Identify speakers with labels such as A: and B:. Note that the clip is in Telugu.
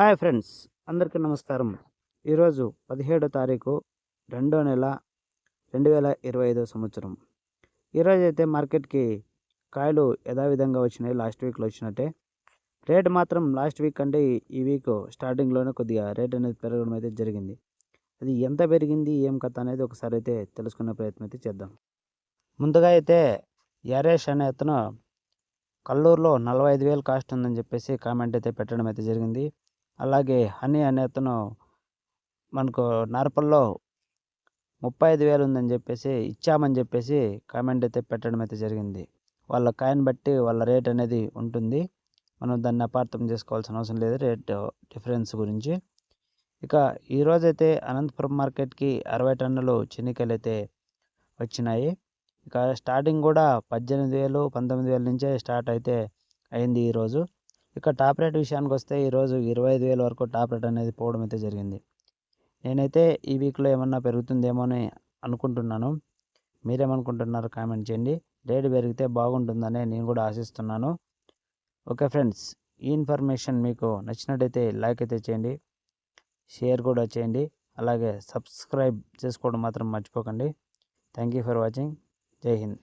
A: హాయ్ ఫ్రెండ్స్ అందరికీ నమస్కారం. ఈరోజు పదిహేడో తారీఖు రెండో నెల రెండు వేల ఇరవై ఐదో సంవత్సరం. ఈరోజు అయితే మార్కెట్కి కాయలు యథావిధంగా వచ్చినాయి లాస్ట్ వీక్లో వచ్చినట్టే. రేట్ మాత్రం లాస్ట్ వీక్ అంటే ఈ- వీక్ స్టార్టింగ్లోనే కొద్దిగా రేట్ అనేది పెరగడం అయితే జరిగింది. అది ఎంత పెరిగింది ఏం కథ అనేది ఒకసారి అయితే తెలుసుకునే ప్రయత్నం అయితే చేద్దాం. ముందుగా అయితే యరేష్ అనే అతను కల్లూరులో నలభై ఐదు వేలు కాస్ట్ ఉందని చెప్పేసి కామెంట్ అయితే పెట్టడం అయితే జరిగింది. అలాగే హనీ అనే అతను మనకు నార్పల్లో ముప్పై ఐదు వేలు ఉందని చెప్పేసి ఇచ్చామని చెప్పేసి కామెంట్ అయితే పెట్టడం అయితే జరిగింది. వాళ్ళ కాయిన్ బట్టి వాళ్ళ రేట్ అనేది ఉంటుంది. మనం దాన్ని అపార్థం చేసుకోవాల్సిన అవసరం లేదు రేట్ డిఫరెన్స్ గురించి. ఇక ఈరోజైతే అనంతపురం మార్కెట్కి అరవై టన్నులు చెనికాయలు అయితే వచ్చినాయి. ఇక స్టార్టింగ్ కూడా పద్దెనిమిది వేలు పంతొమ్మిది వేల నుంచే స్టార్ట్ అయితే అయింది ఈరోజు ఇక టాప్ రేట్ విషయానికి వస్తే ఈరోజు ఇరవై ఐదు వేల వరకు టాప్ రేట్ అనేది పోవడం అయితే జరిగింది. నేనైతే ఈ వీక్లో ఏమన్నా పెరుగుతుందేమో అని అనుకుంటున్నాను. మీరేమనుకుంటున్నారో కామెంట్ చేయండి. రేట్ పెరిగితే బాగుంటుందని నేను కూడా ఆశిస్తున్నాను. ఓకే ఫ్రెండ్స్ ఈ ఇన్ఫర్మేషన్ మీకు నచ్చినట్టయితే లైక్ అయితే చేయండి. షేర్ కూడా చేయండి. అలాగే సబ్స్క్రైబ్ చేసుకోవడం మాత్రం మర్చిపోకండి. Thank you for watching. జై హింద్.